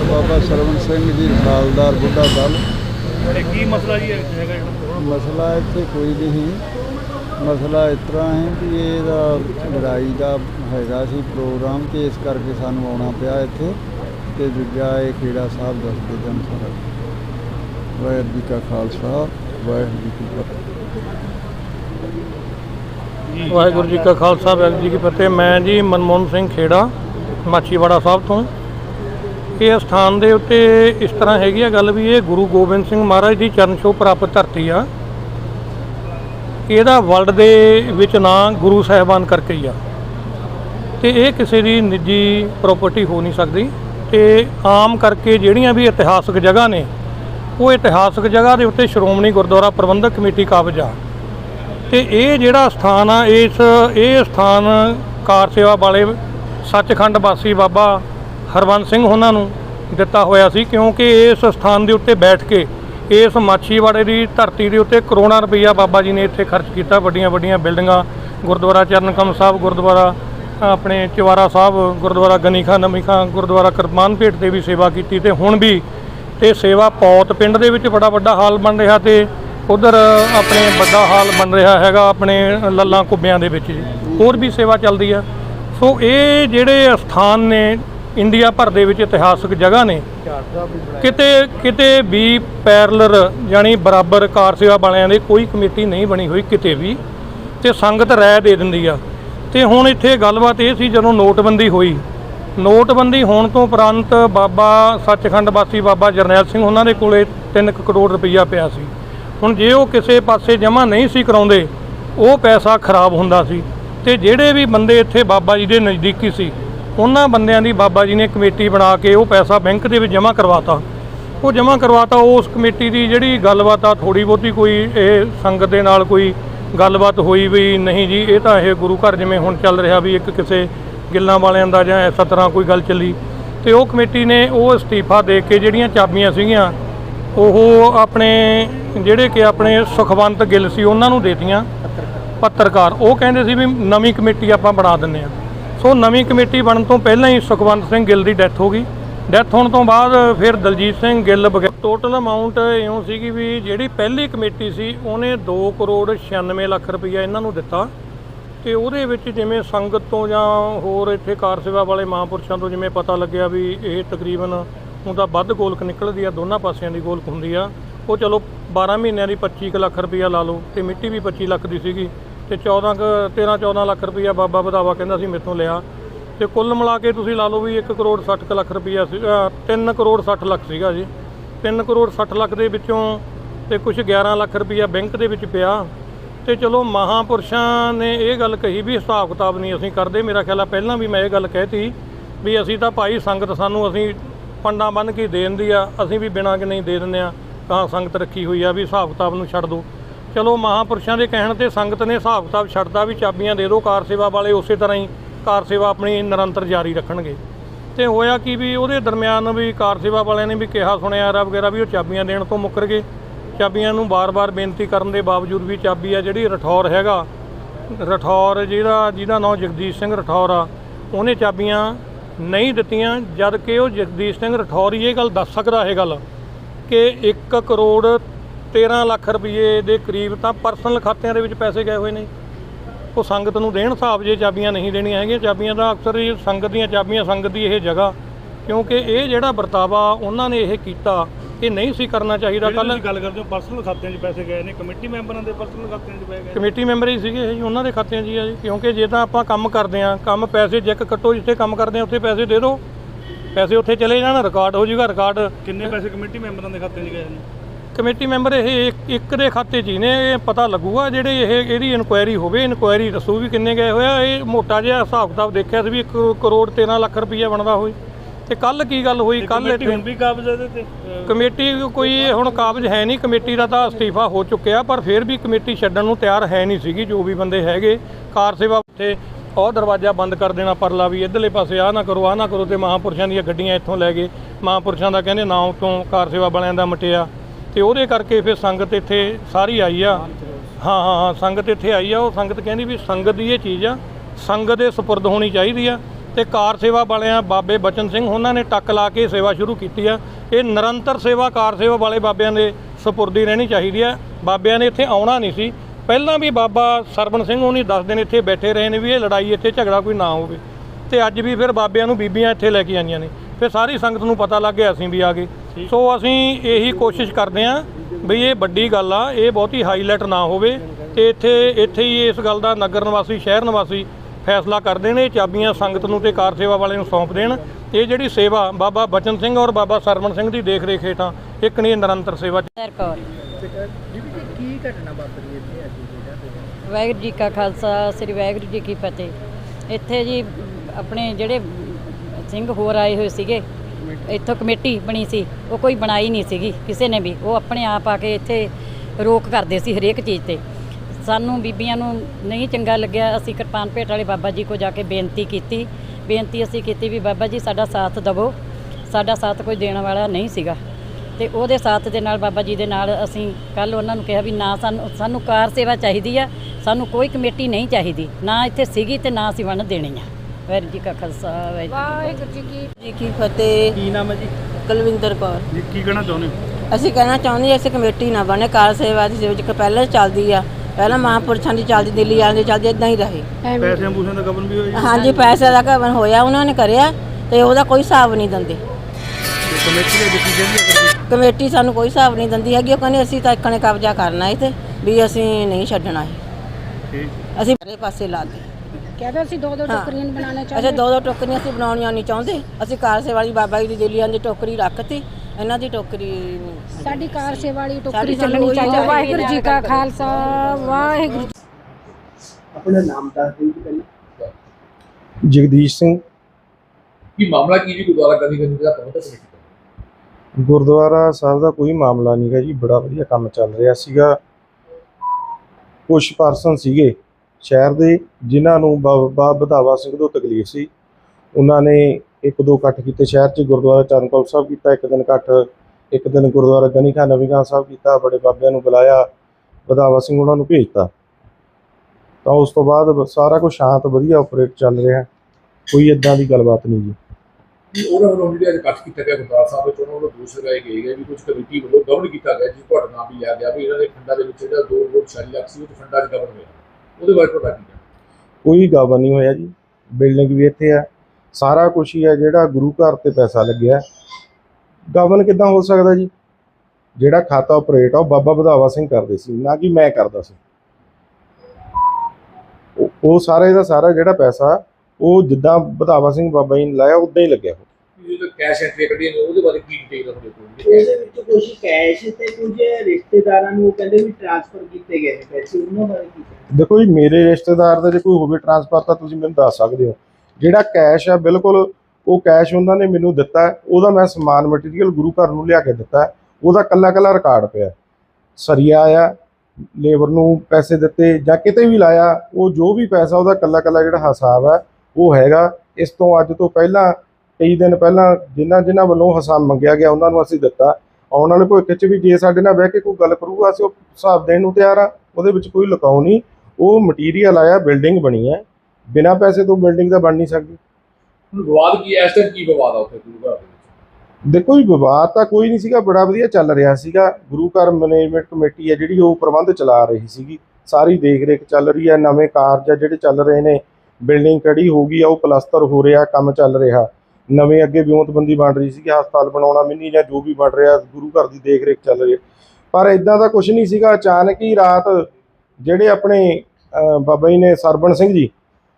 ਬਾਬਾ ਸਰਵਣ ਸਿੰਘ ਜੀ ਖਾਲਦਾਰ ਬੁੱਢਾ ਦਲ। ਕੀ ਮਸਲਾ ਜੀ ਹੈਗਾ ਜਿਹੜਾ? ਮਸਲਾ ਇੱਥੇ ਕੋਈ ਨਹੀਂ ਮਸਲਾ ਇਸ ਤਰ੍ਹਾਂ ਹੈ ਕਿ ਇਹਦਾ ਲੜਾਈ ਦਾ ਹੈਗਾ ਸੀ ਪ੍ਰੋਗਰਾਮ ਤੇ ਇਸ ਕਰਕੇ ਸਾਨੂੰ ਆਉਣਾ ਪਿਆ ਇੱਥੇ। ਤੇ ਦੂਜਾ ਇਹ ਖੇੜਾ ਸਾਹਿਬ ਦੱਸਦੇ ਜਨ ਸਾਰਾ। ਵਾਹਿਗੁਰੂ ਜੀ ਕਾ ਖਾਲਸਾ ਵਾਹਿਗੁਰੂ ਜੀ ਕੀ ਫਤਿਹ। ਵਾਹਿਗੁਰੂ ਜੀ ਕਾ ਖਾਲਸਾ ਵਾਹਿਗੁਰੂ ਜੀ ਕੀ ਫਤਿਹ। ਮੈਂ ਜੀ ਮਨਮੋਹਨ ਸਿੰਘ ਖੇੜਾ ਮਾਚੀਵਾੜਾ ਸਾਹਿਬ ਤੋਂ। ਇਹ ਸਥਾਨ ਦੇ ਉੱਤੇ ਇਸ ਤਰ੍ਹਾਂ ਹੈਗੀ ਆ ਗੱਲ ਵੀ ਇਹ ਗੁਰੂ ਗੋਬਿੰਦ ਸਿੰਘ ਮਹਾਰਾਜ ਦੀ ਚਰਨ ਛੋਹ ਪ੍ਰਾਪਤ ਧਰਤੀ ਆ। ਇਹਦਾ ਵਰਲਡ ਦੇ ਵਿੱਚ ਨਾਂ ਗੁਰੂ ਸਾਹਿਬਾਨ ਕਰਕੇ ਹੀ ਆ। ਤੇ ਇਹ ਕਿਸੇ ਦੀ ਨਿੱਜੀ ਪ੍ਰਾਪਰਟੀ ਹੋ ਨਹੀਂ ਸਕਦੀ ਤੇ ਆਮ ਕਰਕੇ ਜਿਹੜੀਆਂ ਵੀ ਇਤਿਹਾਸਕ ਜਗ੍ਹਾ ਨੇ, ਉਹ ਇਤਿਹਾਸਕ ਜਗ੍ਹਾ ਦੇ ਉੱਤੇ ਸ਼੍ਰੋਮਣੀ ਗੁਰਦੁਆਰਾ ਪ੍ਰਬੰਧਕ ਕਮੇਟੀ ਕਾਬਜ ਆ। ਤੇ ਇਹ ਜਿਹੜਾ ਸਥਾਨ ਆ, ਇਸ, ਇਹ ਸਥਾਨ ਕਾਰ ਸੇਵਾ ਵਾਲੇ ਸੱਚਖੰਡ ਵਾਸੀ ਬਾਬਾ ਹਰਵੰਸ ਸਿੰਘ ਉਹਨਾਂ ਨੂੰ ਦਿੱਤਾ ਹੋਇਆ ਸੀ, ਕਿਉਂਕਿ ਇਸ ਸਥਾਨ ਦੇ ਉੱਤੇ ਬੈਠ ਕੇ ਇਸ ਮਾਛੀਵਾੜੇ ਦੀ ਧਰਤੀ ਦੇ ਉੱਤੇ ਕਰੋੜਾਂ ਰੁਪਈਆ ਬਾਬਾ ਜੀ ਨੇ ਇੱਥੇ ਖਰਚ ਕੀਤਾ। ਵੱਡੀਆਂ ਵੱਡੀਆਂ ਬਿਲਡਿੰਗਾਂ, ਗੁਰਦੁਆਰਾ ਚਰਨਕਮ ਸਾਹਿਬ, ਗੁਰਦੁਆਰਾ ਆਪਣੇ ਚਵਾਰਾ ਸਾਹਿਬ, ਗੁਰਦੁਆਰਾ ਗਨੀ ਖਾਂ ਨਮੀ ਖਾਂ ਗੁਰਦੁਆਰਾ ਕਰਮਾਨ ਭੇਟ ਤੇ ਵੀ ਸੇਵਾ ਕੀਤੀ ਤੇ ਹੁਣ ਵੀ ਤੇ ਸੇਵਾ ਪੌਤ ਪਿੰਡ ਦੇ ਵਿੱਚ ਬੜਾ ਵੱਡਾ ਹਾਲ ਬਣ ਰਿਹਾ ਤੇ ਉਧਰ ਆਪਣੇ ਵੱਡਾ ਹਾਲ ਬਣ ਰਿਹਾ ਹੈਗਾ ਆਪਣੇ ਲੱਲਾਂ ਕੁੱਬਿਆਂ ਦੇ ਵਿੱਚ ਹੋਰ ਵੀ ਸੇਵਾ ਚੱਲਦੀ ਆ। ਸੋ ਇਹ ਜਿਹੜੇ ਸਥਾਨ ਨੇ ਇੰਡੀਆ ਭਰ ਦੇ ਵਿੱਚ ਇਤਿਹਾਸਕ ਜਗ੍ਹਾ ਨੇ। ਕਿਤੇ ਕਿਤੇ ਵੀ ਪੈਰਲਰ ਯਾਨੀ ਬਰਾਬਰ ਕਾਰ ਸੇਵਾ ਵਾਲਿਆਂ ਦੀ ਕੋਈ ਕਮੇਟੀ ਨਹੀਂ ਬਣੀ ਹੋਈ ਕਿਤੇ ਵੀ, ਤੇ ਸੰਗਤ ਰਾਏ ਦੇ ਦਿੰਦੀ ਆ। ਤੇ ਹੁਣ ਇੱਥੇ ਗੱਲਬਾਤ ਇਹ ਸੀ ਜਦੋਂ ਨੋਟਬੰਦੀ ਹੋਈ। ਨੋਟਬੰਦੀ ਹੋਣ ਤੋਂ ਉਪਰੰਤ ਬਾਬਾ ਸੱਚਖੰਡ ਵਾਸੀ ਬਾਬਾ ਜਰਨੈਲ ਸਿੰਘ ਉਹਨਾਂ ਦੇ ਕੋਲੇ 3 ਕਰੋੜ ਰੁਪਈਆ ਪਿਆ ਸੀ। ਹੁਣ ਜੇ ਉਹ ਕਿਸੇ ਪਾਸੇ ਜਮ੍ਹਾਂ ਨਹੀਂ ਸੀ ਕਰਾਉਂਦੇ, ਉਹ ਪੈਸਾ ਖਰਾਬ ਹੁੰਦਾ ਸੀ। ਤੇ ਜਿਹੜੇ ਵੀ ਬੰਦੇ ਇੱਥੇ ਬਾਬਾ ਜੀ ਦੇ ਨਜ਼ਦੀਕੀ ਸੀ ਉਹਨਾਂ ਬੰਦਿਆਂ ਦੀ ਬਾਬਾ ਜੀ ਨੇ ਕਮੇਟੀ ਬਣਾ ਕੇ ਉਹ ਪੈਸਾ ਬੈਂਕ ਦੇ ਵਿੱਚ ਜਮ੍ਹਾਂ ਕਰਵਾਤਾ। ਉਹ ਜਮ੍ਹਾਂ ਕਰਵਾਤਾ ਉਸ ਕਮੇਟੀ ਦੀ ਜਿਹੜੀ ਗੱਲਬਾਤ ਆ ਥੋੜੀ ਬਹੁਤੀ ਕੋਈ ਇਹ ਸੰਗਤ ਦੇ ਨਾਲ ਕੋਈ ਗੱਲਬਾਤ ਹੋਈ ਵੀ ਨਹੀਂ ਜੀ। ਇਹ ਤਾਂ ਇਹ ਗੁਰੂ ਘਰ ਜਿਵੇਂ ਹੁਣ ਚੱਲ ਰਿਹਾ ਵੀ ਇੱਕ ਕਿਸੇ ਗਿੱਲਾਂ ਵਾਲਿਆਂ ਦਾ ਜਾਂ ਇਸ ਤਰ੍ਹਾਂ ਕੋਈ ਗੱਲ ਚੱਲੀ। ਤੇ ਉਹ ਕਮੇਟੀ ਨੇ ਉਹ ਅਸਤੀਫਾ ਦੇ ਕੇ ਜਿਹੜੀਆਂ ਚਾਬੀਆਂ ਸੀਗੀਆਂ, ਉਹ ਆਪਣੇ ਜਿਹੜੇ ਕਿ ਆਪਣੇ ਸੁਖਵੰਤ ਗਿੱਲ ਸੀ, ਉਹਨਾਂ ਨੂੰ ਦੇਤੀਆਂ। ਪੱਤਰਕਾਰ। ਉਹ ਕਹਿੰਦੇ ਸੀ ਵੀ ਨਵੀਂ ਕਮੇਟੀ ਆਪਾਂ ਬਣਾ ਦਿੰਨੇ ਆ ਸੋ ਨਵੀਂ ਕਮੇਟੀ ਬਣਨ ਤੋਂ ਪਹਿਲਾਂ ਹੀ ਸੁਖਵੰਤ ਸਿੰਘ ਗਿੱਲ ਦੀ ਡੈਥ ਹੋ ਗਈ। ਡੈਥ ਹੋਣ ਤੋਂ ਬਾਅਦ ਫਿਰ ਦਲਜੀਤ ਸਿੰਘ ਗਿੱਲ ਬਗੈ ਟੋਟਲ ਅਮਾਉਂਟ ਇਉਂ ਸੀਗੀ ਵੀ ਜਿਹੜੀ ਪਹਿਲੀ ਕਮੇਟੀ ਸੀ, ਉਹਨੇ 2 ਕਰੋੜ 96 ਲੱਖ ਰੁਪਈਆ ਇਹਨਾਂ ਨੂੰ ਦਿੱਤਾ। ਤੇ ਉਹਦੇ ਵਿੱਚ ਜਿਵੇਂ ਸੰਗਤ ਤੋਂ ਜਾਂ ਹੋਰ ਇੱਥੇ ਕਾਰ ਸੇਵਾ ਵਾਲੇ ਮਹਾਂਪੁਰਸ਼ਾਂ ਤੋਂ ਜਿਵੇਂ ਪਤਾ ਲੱਗਿਆ ਵੀ ਇਹ ਤਕਰੀਬਨ ਉਹਦਾ ਵੱਧ ਗੋਲਕ ਨਿਕਲਦੀ ਆ, ਦੋਨਾਂ ਪਾਸਿਆਂ ਦੀ ਗੋਲਕ ਹੁੰਦੀ ਆ। ਉਹ ਚਲੋ 12 ਮਹੀਨਿਆਂ ਦੀ 25 ਕੁ ਲੱਖ ਰੁਪਈਆ ਲਾ ਲਓ, ਤੇ ਮਿੱਟੀ ਵੀ 25 ਲੱਖ ਦੀ ਸੀਗੀ। ਤੇ 14 ਕੁ 13 14 ਲੱਖ ਰੁਪਈਆ ਬਾਬਾ ਵਧਾਵਾ ਕਹਿੰਦਾ ਸੀ ਮੇਥੋਂ ਲਿਆ। ਤੇ ਕੁੱਲ ਮਿਲਾ ਕੇ ਤੁਸੀਂ ਲਾ ਲਓ ਵੀ 1 ਕਰੋੜ 60 ਕੁ ਲੱਖ ਰੁਪਈਆ ਸੀ 3 ਕਰੋੜ 60 ਲੱਖ ਸੀਗਾ ਜੀ। 3 ਕਰੋੜ 60 ਲੱਖ ਦੇ ਵਿੱਚੋਂ ਤੇ ਕੁਝ 11 ਲੱਖ ਰੁਪਈਆ ਬੈਂਕ ਦੇ ਵਿੱਚ ਪਿਆ। ਤੇ ਚਲੋ ਮਹਾਪੁਰਸ਼ਾਂ ਨੇ ਇਹ ਗੱਲ ਕਹੀ ਵੀ ਹਿਸਾਬ ਕਿਤਾਬ ਨਹੀਂ ਅਸੀਂ ਕਰਦੇ। ਮੇਰਾ ਖਿਆਲ ਆ ਪਹਿਲਾਂ ਵੀ ਮੈਂ ਇਹ ਗੱਲ ਕਹਿਤੀ ਵੀ ਅਸੀਂ ਤਾਂ ਭਾਈ ਸੰਗਤ ਸਾਨੂੰ ਅਸੀਂ ਪੰਡਾਂ ਬੰਨ ਕੇ ਦੇ ਦਿੰਦੀ ਆ। ਅਸੀਂ ਵੀ ਬਿਨਾਂ ਕਿ ਨਹੀਂ ਦੇ ਦਿੰਦੇ ਆ। ਤਾਂ ਸੰਗਤ ਰੱਖੀ ਹੋਈ ਆ ਵੀ ਹਿਸਾਬ ਕਿਤਾਬ ਨੂੰ ਛੱਡ ਦਿਓ। ਚਲੋ ਮਹਾਪੁਰਸ਼ਾਂ ਦੇ ਕਹਿਣ ਤੇ ਸੰਗਤ ਨੇ ਹਿਸਾਬ ਕਿਤਾਬ ਛੱਡਦਾ ਵੀ ਚਾਬੀਆਂ ਦੇ ਦਿਓ, ਕਾਰ ਸੇਵਾ ਵਾਲੇ ਉਸੇ ਤਰ੍ਹਾਂ ਹੀ ਕਾਰ ਸੇਵਾ ਆਪਣੀ ਨਿਰੰਤਰ ਜਾਰੀ ਰੱਖਣਗੇ। ਤੇ ਹੋਇਆ ਕੀ ਵੀ ਉਹਦੇ ਦਰਮਿਆਨ ਵੀ ਕਾਰ ਸੇਵਾ ਵਾਲਿਆਂ ਨੇ ਵੀ ਕਿਹਾ, ਸੁਣਿਆ ਰਾ ਵਗੈਰਾ ਵੀ ਉਹ ਚਾਬੀਆਂ ਦੇਣ ਤੋਂ ਮੁੱਕਰ ਗਏ ਚਾਬੀਆਂ ਨੂੰ ਬਾਰ-ਬਾਰ ਬੇਨਤੀ ਕਰਨ ਦੇ ਬਾਵਜੂਦ ਵੀ ਚਾਬੀ ਆ ਜਿਹੜੀ ਰਠੌਰ ਹੈਗਾ, ਰਠੌਰ ਜਿਹੜਾ, ਜਿਹਦਾ ਨਾਮ ਜਗਦੀਸ਼ ਸਿੰਘ ਰਠੌਰ ਆ, ਉਹਨੇ ਚਾਬੀਆਂ ਨਹੀਂ ਦਿੱਤੀਆਂ, ਜਦ ਕਿ ਉਹ ਜਗਦੀਸ਼ ਸਿੰਘ ਰਠੌਰ ਇਹ ਗੱਲ ਦੱਸ ਸਕਦਾ ਇਹ ਗੱਲ ਕਿ 1 ਕਰੋੜ 13 ਲੱਖ ਰੁਪਏ ਦੇ ਕਰੀਬ ਤਾਂ ਪਰਸਨਲ ਖਾਤਿਆਂ ਦੇ ਵਿੱਚ ਪੈਸੇ ਗਏ ਹੋਏ ਨੇ। ਉਹ ਸੰਗਤ ਨੂੰ ਦੇਣ ਹਿਸਾਬ ਜੇ ਚਾਬੀਆਂ ਨਹੀਂ ਦੇਣੀਆਂ ਹੈਗੀਆਂ ਚਾਬੀਆਂ ਦਾ ਅਕਸਰ ਇਹ ਸੰਗਤ ਦੀਆਂ ਚਾਬੀਆਂ ਸੰਗਤ ਦੀ ਇਹ ਜਗ੍ਹਾ ਕਿਉਂਕਿ ਇਹ ਜਿਹੜਾ ਵਰਤਾਵਾ ਉਹਨਾਂ ਨੇ ਇਹ ਕੀਤਾ ਇਹ ਨਹੀਂ ਸੀ ਕਰਨਾ ਚਾਹੀਦਾ ਕੱਲ ਤੁਸੀਂ ਗੱਲ ਕਰਦੇ ਹੋ ਪਰਸਨਲ ਖਾਤਿਆਂ 'ਚ ਪੈਸੇ ਗਏ ਨੇ ਕਮੇਟੀ ਮੈਂਬਰਾਂ ਦੇ ਪਰਸਨਲ ਖਾਤਿਆਂ 'ਚ ਪੈ ਗਏ ਕਮੇਟੀ ਮੈਂਬਰ ਹੀ ਸੀਗੇ ਇਹ ਜੀ ਉਹਨਾਂ ਦੇ ਖਾਤਿਆਂ 'ਚ ਹੀ ਆ ਜੀ ਕਿਉਂਕਿ ਜੇ ਤਾਂ ਆਪਾਂ ਕੰਮ ਕਰਦੇ ਆ ਕੰਮ ਪੈਸੇ ਚੈੱਕ ਕੱਟੋ ਜਿੱਥੇ ਕੰਮ ਕਰਦੇ ਆ ਉੱਥੇ ਪੈਸੇ ਦੇ ਦਿਓ। ਪੈਸੇ ਉੱਥੇ ਚਲੇ ਜਾਣ ਰਿਕਾਰਡ ਹੋ ਜਾਊਗਾ ਰਿਕਾਰਡ ਕਿੰਨੇ ਪੈਸੇ ਕਮੇਟੀ ਮੈਂਬਰਾਂ ਦੇ ਖਾਤਿਆਂ 'ਚ ਗਏ ਨੇ? ਕਮੇਟੀ ਮੈਂਬਰ ਇਹ ਇੱਕ- ਇੱਕ ਦੇ ਖਾਤੇ 'ਚ ਹੀ ਨੇ ਇਹ ਪਤਾ ਲੱਗੂਗਾ ਜਿਹੜੇ ਇਹ ਇਹਦੀ ਇਨਕੁਆਇਰੀ ਹੋਵੇ ਇਨਕੁਆਇਰੀ ਦੱਸੂ ਵੀ ਕਿੰਨੇ ਗਏ ਹੋਇਆ ਇਹ ਮੋਟਾ ਜਿਹਾ ਹਿਸਾਬ ਕਿਤਾਬ ਦੇਖਿਆ ਸੀ ਵੀ 1 ਕਰੋੜ 13 ਲੱਖ ਰੁਪਈਆ ਬਣਦਾ ਹੋਈ ਤੇ ਕੱਲ ਕੀ ਗੱਲ ਹੋਈ? ਕੱਲ ਕਮੇਟੀ ਹੁਣ ਵੀ ਕਾਬਜ਼ ਹੈ ਇਹਦੇ ਤੇ? ਅਹ, ਕਮੇਟੀ ਕੋਈ ਹੁਣ ਕਾਬਜ ਹੈ ਨਹੀਂ। ਕਮੇਟੀ ਦਾ ਤਾਂ ਅਸਤੀਫਾ ਹੋ ਚੁੱਕਿਆ ਪਰ ਫਿਰ ਵੀ ਕਮੇਟੀ ਛੱਡਣ ਨੂੰ ਤਿਆਰ ਹੈ ਨਹੀਂ ਸੀਗੀ ਜੋ ਵੀ ਬੰਦੇ ਹੈਗੇ। ਕਾਰ ਸੇਵਾ ਉੱਥੇ ਉਹ ਦਰਵਾਜ਼ਾ ਬੰਦ ਕਰ ਦੇਣਾ ਪਰਲਾ ਵੀ ਇਧਰਲੇ ਪਾਸੇ ਆ ਨਾ ਕਰੋ ਆ ਨਾ ਕਰੋ ਤੇ ਮਹਾਂਪੁਰਸ਼ਾਂ ਦੀਆਂ ਗੱਡੀਆਂ ਇੱਥੋਂ ਲੈ ਗਏ। ਮਹਾਂਪੁਰਸ਼ਾਂ ਦਾ ਕਹਿੰਦੇ ਨਾਂ ਤੋਂ ਕਾਰ ਸੇਵਾ ਵਾਲਿਆਂ ਦਾ ਮਟਿਆ। ਤੇ ਉਹਦੇ ਕਰਕੇ ਫਿਰ ਸੰਗਤ ਇੱਥੇ ਸਾਰੀ ਆਈ ਆ। ਹਾਂ ਹਾਂ ਹਾਂ, ਸੰਗਤ ਇੱਥੇ ਆਈ ਆ। ਉਹ ਸੰਗਤ ਕਹਿੰਦੀ ਵੀ ਸੰਗਤ ਦੀ ਇਹ ਚੀਜ਼ ਆ, ਸੰਗਤ ਦੇ ਸਪੁਰਦ ਹੋਣੀ ਚਾਹੀਦੀ ਆ ਤੇ ਕਾਰ ਸੇਵਾ ਵਾਲਿਆਂ, ਬਾਬੇ ਬਚਨ ਸਿੰਘ ਉਹਨਾਂ ਨੇ ਟੱਕ ਲਾ ਕੇ ਸੇਵਾ ਸ਼ੁਰੂ ਕੀਤੀ ਆ। ਇਹ ਨਿਰੰਤਰ ਸੇਵਾ, ਕਾਰ ਸੇਵਾ ਵਾਲੇ ਬਾਬਿਆਂ ਦੇ ਸਪੁਰਦੀ ਰਹਿਣੀ ਚਾਹੀਦੀ ਆ। ਬਾਬਿਆਂ ਨੇ ਇੱਥੇ ਆਉਣਾ ਨਹੀਂ ਸੀ। ਪਹਿਲਾਂ ਵੀ ਬਾਬਾ ਸਰਬਨ ਸਿੰਘ ਉਹਨੀ 10 ਦਿਨ ਇੱਥੇ ਬੈਠੇ ਰਹੇ ਨੇ ਵੀ ਇਹ ਲੜਾਈ, ਇੱਥੇ ਝਗੜਾ ਕੋਈ ਨਾ ਹੋਵੇ। ਤੇ ਅੱਜ ਵੀ ਫਿਰ ਬਾਬਿਆਂ ਨੂੰ ਬੀਬੀਆਂ ਇੱਥੇ ਲੈ ਕੇ ਆਈਆਂ ਨੇ। ਫਿਰ ਸਾਰੀ ਸੰਗਤ ਨੂੰ ਪਤਾ ਲੱਗ ਗਿਆ ਅਸੀਂ ਵੀ ਆ ਗਏ। ਸੋ ਅਸੀਂ ਇਹੀ ਕੋਸ਼ਿਸ਼ ਕਰਦੇ ਹਾਂ ਵੀ ਇਹ ਵੱਡੀ ਗੱਲ ਆ ਇਹ ਬਹੁਤੀ ਹਾਈਲਾਈਟ ਨਾ ਹੋਵੇ ਤੇ ਇੱਥੇ ਇੱਥੇ ਹੀ ਇਸ ਗੱਲ ਦਾ ਨਗਰ ਨਿਵਾਸੀ ਸ਼ਹਿਰ ਨਿਵਾਸੀ ਫੈਸਲਾ ਕਰਦੇ ਨੇ ਇਹ ਚਾਬੀਆਂ ਸੰਗਤ ਨੂੰ ਤੇ ਕਾਰ ਸੇਵਾ ਵਾਲੇ ਨੂੰ ਸੌਂਪ ਦੇਣ। ਇਹ ਜਿਹੜੀ ਸੇਵਾ ਬਾਬਾ ਬਚਨ ਸਿੰਘ ਔਰ ਬਾਬਾ ਸਰਮਨ ਸਿੰਘ ਦੀ ਦੇਖ ਰੇਖ ਹੇਠਾਂ ਇੱਕ ਨਹੀਂ ਨਿਰੰਤਰ ਸੇਵਾ ਸਰ ਕੌਰ। ਵਾਹਿਗੁਰੂ ਜੀ ਕਾ ਖਾਲਸਾ ਸ੍ਰੀ ਵਾਹਿਗੁਰੂ ਜੀ ਕੀ ਫਤਿਹ। ਇੱਥੇ ਜੀ ਆਪਣੇ ਜਿਹੜੇ ਸਿੰਘ ਹੋਰ ਆਏ ਹੋਏ ਸੀਗੇ। ਇੱਥੋਂ ਕਮੇਟੀ ਬਣੀ ਸੀ। ਉਹ ਕੋਈ ਬਣਾਈ ਨਹੀਂ ਸੀਗੀ ਕਿਸੇ ਨੇ ਵੀ। ਉਹ ਆਪਣੇ ਆਪ ਆ ਕੇ ਇੱਥੇ ਰੋਕ ਕਰਦੇ ਸੀ ਹਰੇਕ ਚੀਜ਼ ਤੇ। ਸਾਨੂੰ ਬੀਬੀਆਂ ਨੂੰ ਨਹੀਂ ਚੰਗਾ ਲੱਗਿਆ। ਅਸੀਂ ਕਿਰਪਾਨ ਭੇਟ ਵਾਲੇ ਬਾਬਾ ਜੀ ਕੋ ਜਾ ਕੇ ਬੇਨਤੀ ਕੀਤੀ। ਬੇਨਤੀ ਅਸੀਂ ਕੀਤੀ ਵੀ ਬਾਬਾ ਜੀ ਸਾਡਾ ਸਾਥ ਦਵੋ। ਸਾਡਾ ਸਾਥ ਕੋਈ ਦੇਣ ਵਾਲਾ ਨਹੀਂ ਸੀਗਾ। ਤੇ ਉਹਦੇ ਸਾਥ ਦੇ ਨਾਲ ਬਾਬਾ ਜੀ ਦੇ ਨਾਲ ਅਸੀਂ ਕੱਲ ਉਹਨਾਂ ਨੂੰ ਕਿਹਾ ਵੀ ਨਾ ਸਾਨੂੰ ਸਾਨੂੰ ਕਾਰ ਸੇਵਾ ਚਾਹੀਦੀ ਆ। ਸਾਨੂੰ ਕੋਈ ਕਮੇਟੀ ਨਹੀਂ ਚਾਹੀਦੀ। ਨਾ ਇੱਥੇ ਸੀਗੀ ਤੇ ਨਾ ਅਸੀਂ ਵੰਡ ਦੇਣੀ ਆ। ਵਾਹਿਗੁਰੂ ਜੀ ਕਾ ਖਾਲਸਾ ਵਾਹਿਗੁਰੂ ਜੀ ਕੀ ਜੀ ਕੀ ਫਤਿਹ। ਕੀ ਨਾਮ ਹੈ ਜੀ? ਕੁਲਵਿੰਦਰ ਕੌਰ। ਜੀ ਕੀ ਕਹਿਣਾ ਚਾਹੁੰਦੇ ਹੋ? ਅਸੀਂ ਕਹਿਣਾ ਚਾਹੁੰਦੇ ਹਾਂ ਇਸ ਕਮੇਟੀ ਨਾ ਬਣੇ ਕਾਰ ਸੇਵਾ ਦੀ ਵਿੱਚ ਪਹਿਲਾਂ ਚੱਲਦੀ ਆ। ਪਹਿਲਾਂ ਮਹਾਂਪੁਰਸ਼ਾਂ ਦੀ ਚੱਲਦੀ ਦਿੱਲੀ ਵਾਲਿਆਂ ਦੀ ਚੱਲਦੀ ਇਦਾਂ ਹੀ ਰਹੇ। ਪੈਸਿਆਂ ਪੂਸਿਆਂ ਦਾ ਕਬਨ ਵੀ ਹੋਇਆ ਜੀ? ਹਾਂਜੀ ਪੈਸੇ ਦਾ ਘਵਨ ਹੋਇਆ ਉਹਨਾਂ ਨੇ ਕਰਿਆ ਤੇ ਉਹਦਾ ਕੋਈ ਹਿਸਾਬ ਨਹੀਂ ਦਿੰਦੇ। ਤੇ ਕਮੇਟੀ ਦੇ ਵਿੱਚ ਕਹਿੰਦੀ ਅਗਰ ਕਮੇਟੀ ਸਾਨੂੰ ਕੋਈ ਹਿਸਾਬ ਨਹੀਂ ਦਿੰਦੀ ਹੈਗੀ ਉਹ ਕਹਿੰਦੇ ਅਸੀਂ ਤਾਂ ਇੱਕਣੇ ਕਬਜ਼ਾ ਕਰਨਾ ਹੈ ਤੇ ਵੀ ਅਸੀਂ ਨਹੀਂ ਛੱਡਣਾ ਹੈ। ਠੀਕ। ਅਸੀਂ ਸਾਰੇ ਪਾਸੇ ਲਾ ਦੇ ਕਹਿੰਦੇ ਅਸੀਂ ਦੋ ਦੋ ਟੋਕਰੀਆਂ ਨੀ ਬਣਾਉਣਾ ਅੱਛਾ ਦੋ ਦੋ ਟੋਕਰੀਆਂ ਅਸੀਂ ਬਣਾਉਣੀਆਂ ਨਹੀਂ ਚਾਹੁੰਦੇ। ਅਸੀਂ ਕਾਰ ਸੇਵਾ ਵਾਲੀ ਬਾਬਾ ਜੀ ਦੀ ਦਿੱਲੀਆਂ ਦੀ ਟੋਕਰੀ ਰੱਖਤੀ ਇਹਨਾਂ ਦੀ ਟੋਕਰੀ ਨਹੀਂ। ਸਾਡੀ ਕਾਰ ਸੇਵਾ ਵਾਲੀ ਟੋਕਰੀ ਚੱਲਣੀ ਚਾਹੀਦੀ ਚਾਹੀਦੀ ਵਾਹਿਗੁਰੂ ਜੀ ਕਾ ਖਾਲਸਾ ਵਾਹਿਗੁਰੂ ਆਪਣਾ ਨਾਮ ਦੱਸ ਦਿਓ ਜੀ ਪਹਿਲਾਂ। ਜਗਦੀਸ਼ ਸਿੰਘ। ਕੀ ਮਾਮਲਾ ਕੀ ਜੀ ਗੁਰਦੁਆਰਾ ਗੰਦੀ ਗੰਦੀ ਦਾ ਪ੍ਰਬੰਧਕ ਕਮੇਟੀ ਗੁਰਦੁਆਰਾ ਸਾਹਿਬ ਦਾ ਕੋਈ ਮਾਮਲਾ ਨਹੀਂ ਗਾ ਜੀ ਬੜਾ ਵਧੀਆ ਕੰਮ ਚੱਲ ਰਿਹਾ ਸੀਗਾ। ਕੁਝ ਪਰਸਨ ਸੀਗੇ। ਸ਼ਹਿਰ ਦੇ ਜਿਨ੍ਹਾਂ ਨੂੰ ਬਾਬਾ ਵਧਾਵਾ ਸਿੰਘ ਤੋਂ ਤਕਲੀਫ ਸੀ, ਉਹਨਾਂ ਨੇ ਇੱਕ ਦੋ ਇਕੱਠ ਕੀਤੇ ਸ਼ਹਿਰ 'ਚ, ਗੁਰਦੁਆਰਾ ਚਰਨਕੌਲ ਸਾਹਿਬ ਕੀਤਾ, ਇੱਕ ਦਿਨ ਇਕੱਠ, ਇੱਕ ਦਿਨ ਗੁਰਦੁਆਰਾ ਗਨੀ ਖਾਨ ਨਵੀਂ ਖਾਨ ਸਾਹਿਬ ਕੀਤਾ, ਬੜੇ ਬਾਬਿਆਂ ਨੂੰ ਬੁਲਾਇਆ ਵਧਾਵਾ ਸਿੰਘ ਉਹਨਾਂ ਨੂੰ ਭੇਜਤਾ। ਤਾਂ ਉਸ ਤੋਂ ਬਾਅਦ ਸਾਰਾ ਕੁਝ ਸ਼ਾਂਤ, ਵਧੀਆ ਆਪਰੇਟ ਚੱਲ ਰਿਹਾ, ਕੋਈ ਇਦਾਂ ਦੀ ਗੱਲਬਾਤ ਨਹੀਂ ਜੀ। ਉਹਨਾਂ ਵੱਲੋਂ ਜਿਹੜੇ ਅੱਜ ਇਕੱਠ ਕੀਤਾ ਗਿਆ ਗੁਰਦੁਆਰਾ ਸਾਹਿਬ ਵਿੱਚ, ਉਹਨਾਂ ਵੱਲੋਂ ਦੋਸ਼ ਲਗਾਏ ਗਏ ਗਏ ਵੀ ਕੁਝ ਕਮੇਟੀ ਵੱਲੋਂ ਗਵਨ ਕੀਤਾ ਗਿਆ, ਜਿਸ ਤੁਹਾਡਾ ਨਾਮ ਵੀ ਲਿਆ ਗਿਆ ਵੀ ਇਹਨਾਂ ਦੇ ਫੰਡਾਂ ਦੇ ਵਿੱਚ ਜਿਹੜਾ 2 ਵੋਟ 46 ਲੱਖ ਸੀ, ਉਹ ਫੰਡਾਂ 'ਚ ਗਵਨ ਹੋਇਆ। ਉਹਦੇ ਬਾਰੇ ਤੁਹਾਡਾ ਕੀ ਕਹਿਣਾ? ਕੋਈ ਗਾਵਾ ਨਹੀਂ ਹੋਇਆ ਜੀ। ਬਿਲਡਿੰਗ ਵੀ ਇੱਥੇ ਆ। ਸਾਰਾ ਕੁਝ ਹੀ ਹੈ ਜਿਹੜਾ ਗੁਰੂ ਘਰ ਤੇ ਪੈਸਾ ਲੱਗਿਆ। ਗਵਨ ਕਿੱਦਾਂ ਹੋ ਸਕਦਾ ਜੀ? ਜਿਹੜਾ ਖਾਤਾ ਆਪਰੇਟ ਆ, ਉਹ ਬਾਬਾ ਵਧਾਵਾ ਸਿੰਘ ਕਰਦੇ ਸੀ, ਨਾ ਕਿ ਮੈਂ ਕਰਦਾ ਸੀ। ਉਹ- ਉਹ ਸਾਰੇ ਦਾ ਸਾਰਾ ਜਿਹੜਾ ਪੈਸਾ, ਉਹ ਜਿੱਦਾਂ ਵਧਾਵਾ ਸਿੰਘ ਬਾਬਾ ਜੀ ਨੇ ਲਾਇਆ, ਉਦਾਂ ਹੀ ਲੱਗਿਆ। ਵੀ ਜਿਹੜਾ ਕੈਸ਼ ਐਂਟਰੀ ਕੱਢੀ ਨੇ ਉਹਦੇ ਬਾਰੇ ਕੀ ਡਿਟੇਲ ਤੁਹਾਡੇ ਕੋਲ? ਉਹਦੇ ਵਿੱਚ ਕੁਝ ਕੈਸ਼ ਤੇ ਕੁਝ ਰਿਸ਼ਤੇਦਾਰਾਂ ਨੂੰ ਕਹਿੰਦੇ ਵੀ ਟ੍ਰਾਂਸਫਰ ਕੀਤੇ ਗਏ ਨੇ ਪੈਸੇ ਉਹਨਾਂ ਬਾਰੇ ਕੀ? ਦੇਖੋ ਜੀ ਮੇਰੇ ਰਿਸ਼ਤੇਦਾਰ ਦਾ ਜੇ ਕੋਈ ਹੋਵੇ ਟ੍ਰਾਂਸਫਰ ਤਾਂ ਤੁਸੀਂ ਮੈਨੂੰ ਦੱਸ ਸਕਦੇ ਹੋ। ਜਿਹੜਾ ਕੈਸ਼ ਆ ਬਿਲਕੁਲ ਉਹ ਕੈਸ਼ ਉਹਨਾਂ ਨੇ ਮੈਨੂੰ ਦਿੱਤਾ ਉਹਦਾ ਮੈਂ ਸਮਾਨ ਮਟੀਰੀਅਲ ਗੁਰੂ ਘਰ ਨੂੰ ਲਿਆ ਕੇ ਦਿੱਤਾ ਉਹਦਾ ਕੱਲਾ ਕੱਲਾ ਰਿਕਾਰਡ ਪਿਆ ਸਰੀਆ ਆ ਲੇਬਰ ਨੂੰ ਪੈਸੇ ਦਿੱਤੇ ਜਾਂ ਕਿਤੇ ਵੀ ਲਾਇਆ ਉਹ ਜੋ ਵੀ ਪੈਸਾ ਉਹਦਾ ਕੱਲਾ ਕੱਲਾ ਜਿਹੜਾ ਹਿਸਾਬ ਹੈ ਉਹ ਹੈਗਾ। ਇਸ ਤੋਂ ਅੱਜ ਤੋਂ ਪਹਿਲਾਂ ਕਈ ਦਿਨ ਪਹਿਲਾਂ ਜਿਨ੍ਹਾਂ ਜਿਨ੍ਹਾਂ ਵੱਲੋਂ ਹਿਸਾਬ ਮੰਗਿਆ ਗਿਆ ਉਹਨਾਂ ਨੂੰ ਅਸੀਂ ਦਿੱਤਾ। ਆਉਣ ਵਾਲੇ ਭਵਿੱਖ 'ਚ ਵੀ ਜੇ ਸਾਡੇ ਨਾਲ ਬਹਿ ਕੇ ਕੋਈ ਗੱਲ ਕਰੂਗਾ ਅਸੀਂ ਉਹ ਹਿਸਾਬ ਦੇਣ ਨੂੰ ਤਿਆਰ ਆ। ਉਹਦੇ ਵਿੱਚ ਕੋਈ ਲੁਕਾਓ ਨਹੀਂ। ਉਹ ਮਟੀਰੀਅਲ ਆਇਆ ਬਿਲਡਿੰਗ ਬਣੀ ਹੈ। ਬਿਨਾਂ ਪੈਸੇ ਤੋਂ ਬਿਲਡਿੰਗ ਤਾਂ ਬਣ ਨਹੀਂ ਸਕਦੀ। ਵਿਵਾਦ ਕੀ ਇਸ ਟਾਈਮ ਕੀ ਵਿਵਾਦ ਆ ਉੱਥੇ ਗੁਰੂ ਘਰ ਦੇ ਵਿੱਚ? ਦੇਖੋ ਜੀ ਵਿਵਾਦ ਤਾਂ ਕੋਈ ਨਹੀਂ ਸੀਗਾ। ਬੜਾ ਵਧੀਆ ਚੱਲ ਰਿਹਾ ਸੀਗਾ। ਗੁਰੂ ਘਰ ਮੈਨੇਜਮੈਂਟ ਕਮੇਟੀ ਹੈ ਜਿਹੜੀ ਉਹ ਪ੍ਰਬੰਧ ਚਲਾ ਰਹੀ ਸੀਗੀ। ਸਾਰੀ ਦੇਖ ਰੇਖ ਚੱਲ ਰਹੀ ਹੈ। ਨਵੇਂ ਕਾਰਜ ਆ ਜਿਹੜੇ ਚੱਲ ਰਹੇ ਨੇ। ਬਿਲਡਿੰਗ ਖੜੀ ਹੋ ਗਈ ਆ ਉਹ ਪਲਸਤਰ ਹੋ ਰਿਹਾ ਕੰਮ ਚੱਲ ਰਿਹਾ। ਨਵੇਂ ਅੱਗੇ ਵਿਉਂਤਬੰਦੀ ਬਣ ਰਹੀ ਸੀਗੀ ਹਸਪਤਾਲ ਬਣਾਉਣਾ ਮਿੰਨੀ ਜਾਂ ਜੋ ਵੀ ਬਣ ਰਿਹਾ, ਗੁਰੂ ਘਰ ਦੀ ਦੇਖ ਰੇਖ ਚੱਲ ਰਹੀ ਹੈ। ਪਰ ਇਦਾਂ ਦਾ ਕੁਝ ਨਹੀਂ ਸੀਗਾ। ਅਚਾਨਕ ਹੀ ਰਾਤ ਜਿਹੜੇ ਆਪਣੇ ਬਾਬਾ ਜੀ ਨੇ ਸਰਬਣ ਸਿੰਘ ਜੀ,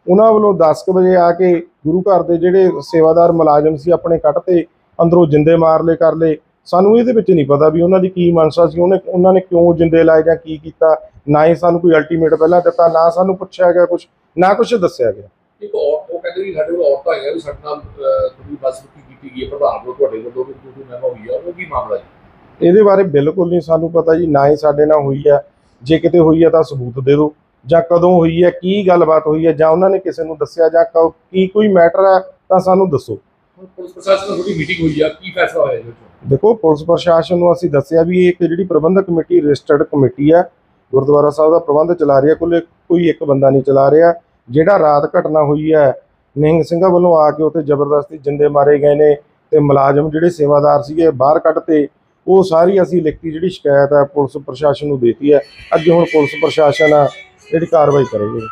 ਉਹਨਾਂ ਵੱਲੋਂ 10 ਕੁ ਵਜੇ ਆ ਕੇ ਗੁਰੂ ਘਰ ਦੇ ਜਿਹੜੇ ਸੇਵਾਦਾਰ ਮੁਲਾਜ਼ਮ ਸੀ, ਆਪਣੇ ਕੱਟ ਤੇ ਅੰਦਰੋਂ ਜਿੰਦੇ ਮਾਰ ਲਏ, ਕਰ ਲਏ। ਸਾਨੂੰ ਇਹਦੇ ਵਿੱਚ ਨਹੀਂ ਪਤਾ ਵੀ ਉਹਨਾਂ ਦੀ ਕੀ ਮਨਸਾ ਸੀ। ਉਹਨੇ, ਉਹਨਾਂ ਨੇ ਕਿਉਂ ਜਿੰਦੇ ਲਾਏ ਜਾਂ ਕੀ ਕੀਤਾ? ਨਾ ਹੀ ਸਾਨੂੰ ਕੋਈ ਅਲਟੀਮੇਟ ਪਹਿਲਾਂ ਦਿੱਤਾ, ਨਾ ਸਾਨੂੰ ਪੁੱਛਿਆ ਗਿਆ ਕੁਝ ਨਾ ਕੁਝ ਦੱਸਿਆ ਗਿਆ। ਇੱਕ ਔਰ ਉਹ ਕਹਿੰਦੇ ਵੀ ਸਾਡੇ ਕੋਲ ਔਰਤਾਂ ਹੈਗੀਆਂ ਵੀ ਸਾਡੇ ਨਾਲ ਅਹ, ਥੋੜੀ ਬਸਬੁਕੀ ਕੀਤੀ ਗਈ ਹੈ ਪ੍ਰਧਾਨ ਵੱਲੋਂ ਤੁਹਾਡੇ ਵੱਲੋਂ ਵੀ ਕੋਈ ਮਹਿਮਾ ਹੋਈ ਆ ਉਹ ਕੀ ਮਾਮਲਾ ਜੀ? ਇਹਦੇ ਬਾਰੇ ਬਿਲਕੁਲ ਨਹੀਂ ਸਾਨੂੰ ਪਤਾ ਜੀ ਨਾ ਹੀ ਸਾਡੇ ਨਾਲ ਹੋਈ ਹੈ ਜੇ ਕਿਤੇ ਹੋਈ ਹੈ ਤਾਂ ਸਬੂਤ ਦੇ ਦਿਓ ਜਾਂ ਕਦੋਂ ਹੋਈ ਹੈ ਕੀ ਗੱਲਬਾਤ ਹੋਈ ਹੈ ਜਾਂ ਉਹਨਾਂ ਨੇ ਕਿਸੇ ਨੂੰ ਦੱਸਿਆ ਜਾਂ ਕ- ਕੋਈ ਮੈਟਰ ਹੈ ਤਾਂ ਸਾਨੂੰ ਦੱਸੋ। ਪੁਲਿਸ ਪ੍ਰਸ਼ਾਸਨ ਨਾਲ ਤੁਹਾਡੀ ਮੀਟਿੰਗ ਹੋਈ ਆ ਕੀ ਫੈਸਲਾ ਹੋਇਆ ਇਹਦੇ ਵਿੱਚ? ਦੇਖੋ ਪੁਲਿਸ ਪ੍ਰਸ਼ਾਸਨ ਨੂੰ ਅਸੀਂ ਦੱਸਿਆ ਵੀ ਇਹ ਇੱਕ ਜਿਹੜੀ ਪ੍ਰਬੰਧਕ ਕਮੇਟੀ ਰਜਿਸਟਰਡ ਕਮੇਟੀ ਹੈ ਗੁਰਦੁਆਰਾ ਸਾਹਿਬ ਦਾ ਪ੍ਰਬੰਧ ਚਲਾ ਰਹੀ ਹੈ ਕੋਈ ਕੋਈ ਇੱਕ ਬੰਦਾ ਨਹੀਂ ਚਲਾ ਰਿਹਾ। ਜਿਹੜਾ ਰਾਤ ਘਟਨਾ ਹੋਈ ਹੈ, ਨਿਹੰਗ ਸਿੰਘਾਂ ਵੱਲੋਂ ਆ ਕੇ ਉੱਥੇ ਜ਼ਬਰਦਸਤੀ ਜਿੰਦੇ ਮਾਰੇ ਗਏ ਨੇ ਤੇ ਮੁਲਾਜ਼ਮ ਜਿਹੜੇ ਸੇਵਾਦਾਰ ਸੀਗੇ ਬਾਹਰ ਕੱਢਤੇ, ਉਹ ਸਾਰੀ ਅਸੀਂ ਲਿਖਤੀ ਜਿਹੜੀ ਸ਼ਿਕਾਇਤ ਹੈ, ਪੁਲਿਸ ਪ੍ਰਸ਼ਾਸਨ ਨੂੰ ਦੇਤੀ ਹੈ। ਅੱਗੇ ਹੁਣ ਪੁਲਿਸ ਪ੍ਰਸ਼ਾਸਨ ਜਿਹੜੀ ਕਾਰਵਾਈ ਕਰੇਗੀ।